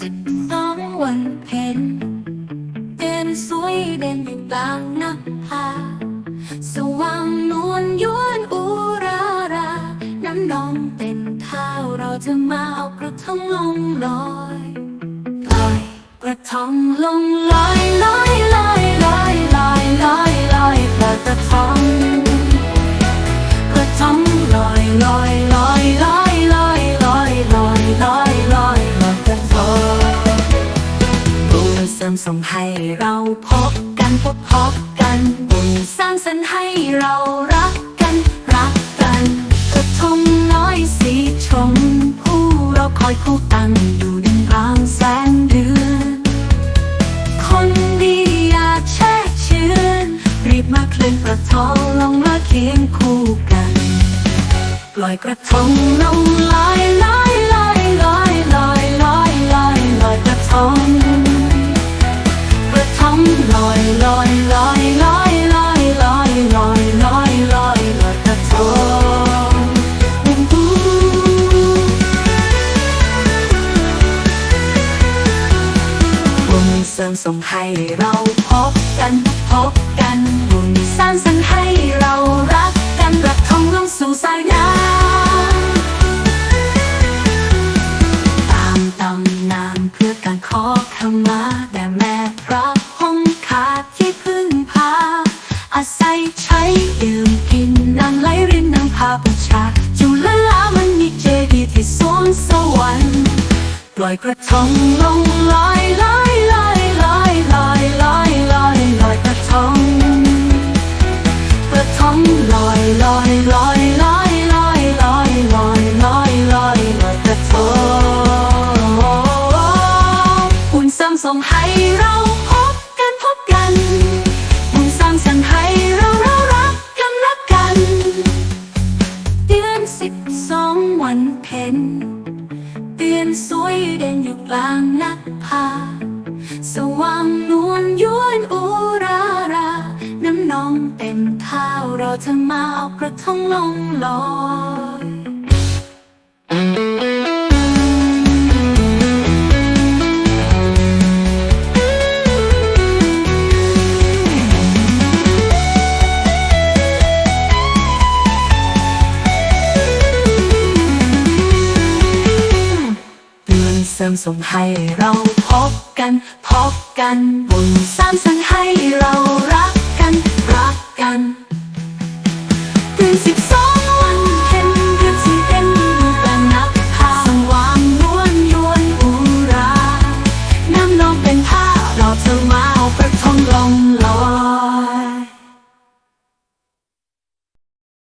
สิบสองวันเพ็ญเด่นสวยเด่นอยู่กลางนภาสว่างนวลย้วนอุรารา น้ำนองเต็มเท้าเราจะมาเอากระทงลงลอยลอยกระทงลงลอยลอยลอยลอยลอยลอยลอยกระทง ริมส่งให้เราพบกันพบพบกันบุญสร้างสรรค์ให้เรารักกันรักกันกระทงน้อยสีชมผู้เราคอยคู่กันอยู่ดินกลางแสงเดือนคนดีอย่าแช่ชื่นรีบมาเคลื่อนกระทงลงมาเคียงคู่กัน ปล่อยกระทงลงลอยลอย บุญเสริมส่งให้เราพบกันพบกันบุญสร้างสรรค์ให้เรารักกันกระทองลงสู่สายน้ำตามตำนานเพื่อการขอขมาแด่แม่พระหงขาดที่พึ่งพา อาศัยใช้ดื่มกินนางไหลรินนางพาประชาจุลลามันมีเจดีย์ที่สวงสวรรค์ปล่อยกระทงลงลอย กระทงลอยลอยลอยลอยลอยลอยลอยลอยลอยลอยกระทงบุญสร้างส่งให้เราพบกันพบกันบุญสร้างสรรค์ให้เราเรารักกันรักกัน เดือนสิบสองวันเพ็ญเดือนสวยเด่นอยู่กลางนักพาสว่าง เท้าเราจะมาเอากระทงลงลอยเดือนเสริมส่งให้เราพบกัน พบกัน บุญสร้างสรรค์ให้เรารักกัน รัก Oh.